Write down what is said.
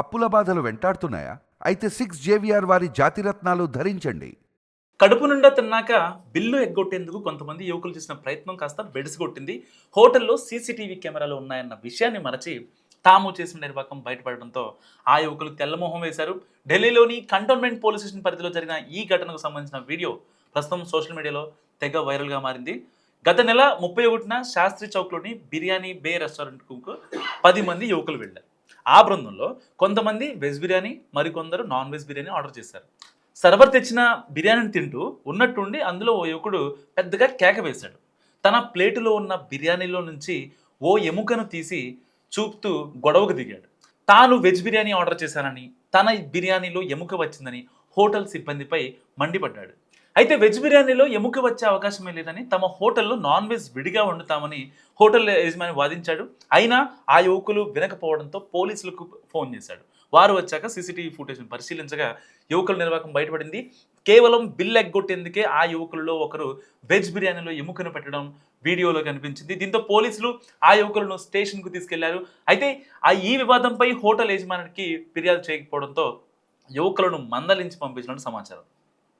అప్పుల బాధలు వెంటాడుతున్నాయా? అయితే సిక్స్ జేవిఆర్ వారి జాతిరత్నాలు ధరించండి. కడుపు నిండా తిన్నాక బిల్లు ఎగ్గొట్టేందుకు కొంతమంది యువకులు చేసిన ప్రయత్నం కాస్త బెడిసిగొట్టింది. హోటల్లో సీసీటీవీ కెమెరాలు ఉన్నాయన్న విషయాన్ని మరచి తాము చేసిన నిర్వాహకం బయటపడడంతో ఆ యువకులు తెల్లమోహం వేశారు. ఢిల్లీలోని కంటోన్మెంట్ పోలీస్ స్టేషన్ పరిధిలో జరిగిన ఈ ఘటనకు సంబంధించిన వీడియో ప్రస్తుతం సోషల్ మీడియాలో తెగ వైరల్గా మారింది. గత నెల ముప్పై ఒకటిన శాస్త్రి చౌక్లోని బిర్యానీ బే రెస్టారెంట్కు పది మంది యువకులు వెళ్ళారు. ఆ బృందంలో కొంతమంది వెజ్ బిర్యానీ మరికొందరు నాన్ వెజ్ బిర్యానీ ఆర్డర్ చేశారు. సర్వర్ తెచ్చిన బిర్యానీని తింటూ ఉన్నట్టుండి అందులో ఓ యువకుడు పెద్దగా కేక వేశాడు. తన ప్లేటులో ఉన్న బిర్యానీలో నుంచి ఓ ఎముకను తీసి చూపుతూ గొడవకు దిగాడు. తాను వెజ్ బిర్యానీ ఆర్డర్ చేశానని తన బిర్యానీలో ఎముక వచ్చిందని హోటల్ సిబ్బందిపై మండిపడ్డాడు. అయితే వెజ్ బిర్యానీలో ఎముక వచ్చే అవకాశమే లేదని తమ హోటల్లో నాన్ వెజ్ విడిగా వండుతామని హోటల్ యజమాని వాదించాడు. అయినా ఆ యువకులు వినకపోవడంతో పోలీసులకు ఫోన్ చేశాడు. వారు వచ్చాక సీసీటీవీ ఫుటేజ్ని పరిశీలించగా యువకుల నిర్వాకం బయటపడింది. కేవలం బిల్ ఎగ్గొట్టేందుకే ఆ యువకుల్లో ఒకరు వెజ్ బిర్యానీలో ఎముకను పెట్టడం వీడియోలో కనిపించింది. దీంతో పోలీసులు ఆ యువకులను స్టేషన్కు తీసుకెళ్ళారు. అయితే ఆ ఈ వివాదంపై హోటల్ యజమానికి ఫిర్యాదు చేయకపోవడంతో యువకులను మందలించి పంపించినట్టు సమాచారం.